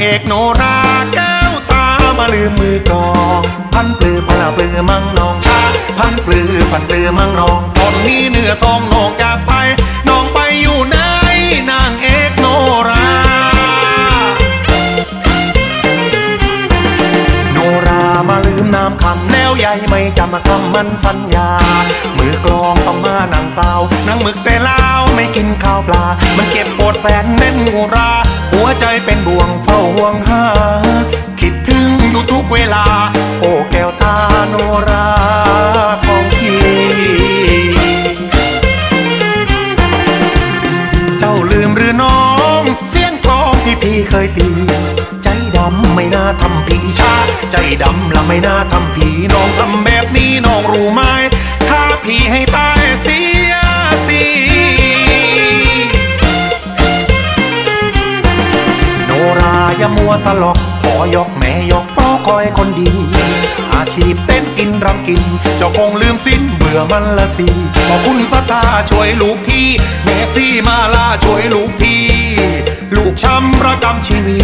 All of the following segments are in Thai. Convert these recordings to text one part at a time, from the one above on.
เอกโนราแก้วตามาลืมมือกองพันปลือพลาปลือมังนองชาพันปลือพันปลือมังนองตอนนี้เนื้อทองนองอยากไปน้องไปอยู่ไหนนางเอกโนรา โนรามาลืมน้ำคำแล้วใหญ่ไม่จำคำมันสัญญา มือกลองต้องมานังสาวนังหมึกแต่ลาวไม่กินข้าวปลา มันเก็บปวดแสนแน่นงูรา วงหา คิดถึงอยู่ทุกเวลา โอ้แก้วตาโนราของพี่ เจ้าลืมหรือน้อง เสียงกลองที่พี่เคยตี ใจดำไม่น่าทำผีชา ใจดำละไม่น่าทำ อย่ามัวตลกขอยกแม่ยกเฝ้าคอยคนดี อาชีพเต้นกินรำกิน เจ้าคงลืมสิ้นเบื่อมันละสิขอบคุณสตาช่วยลูกทีแม่ซี่มาลาช่วยลูกทีลูกช้ำระกำชีวี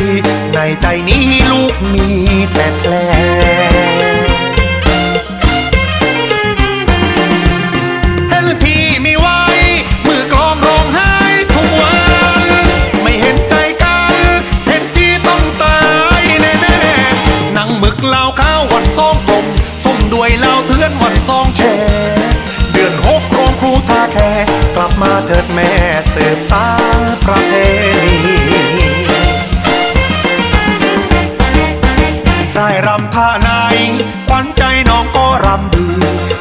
ในใจนี้ลูกมีแต่แผล ล้าข้าววันซองกลมส้มด้วยเหล้าเทือนวันซองแชเดือนหกโรงครูท่าแคกลับมาเถิดแม่เสืบสานประเพณีได้รำท่าไหนขวัญใจน้องก็รำดี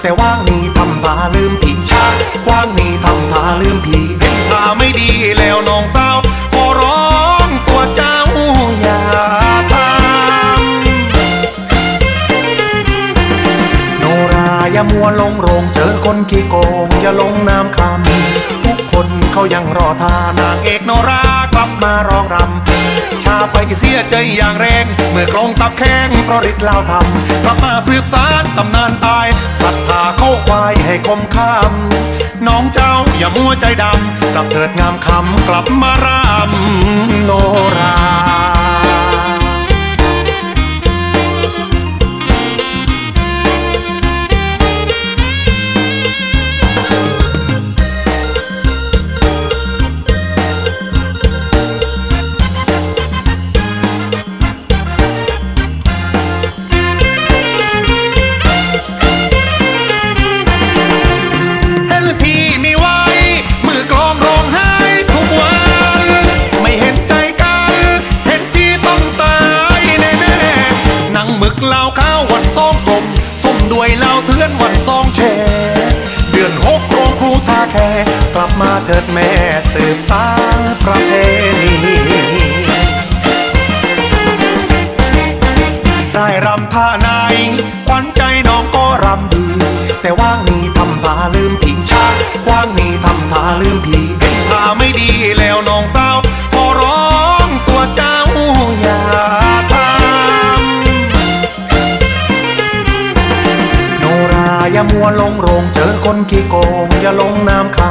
แต่ว่างนี้ท อย่ามัวลงโรงเจอคนขี้โกงอย่าลงน้ำคำทุกคนเขายังรอท่านางเอกโนรากลับมารองรำชาไปเสียใจอย่างแรง เมื่อกลองตับแข้งเพราะฤทธิ์เล่าทำกลับมาสืบสารตำนานตายศรัทธาเข้าควายให้คมคำน้องเจ้าอย่ามัวใจดำกลับเถิดงามคำกลับมารำโนรา เถิดแม่สืบสานประเพณีได้รำท่าไหนขวัญใจน้องก็รำดีแต่ว่างนี้ทำท่าลืมผีชาว่างนี้ทำท่าลืมผีเห็นท่าไม่ดีแล้วน้องสาวขอร้องตัวเจ้าอย่าทำโนราอย่ามัวลงโรงเจอคนขี้โกงอย่าลงน้ำคำ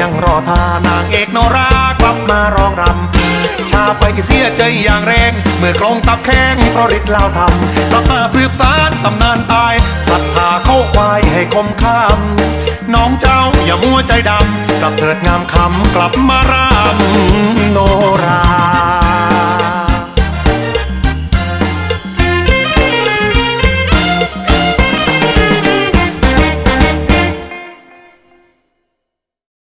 ยังรอท่านางเอกโนรากลับมารองรำ ชาไปเสียใจอย่างแรง เมื่อกลองตับแข้งเพราะฤทธิ์เล่าทำกลับมาสืบสารตำนานตายศรัทธาเข้าควายให้คมคำน้องเจ้าอย่ามัวใจดำกลับเถิดงามคำกลับมารำโนรา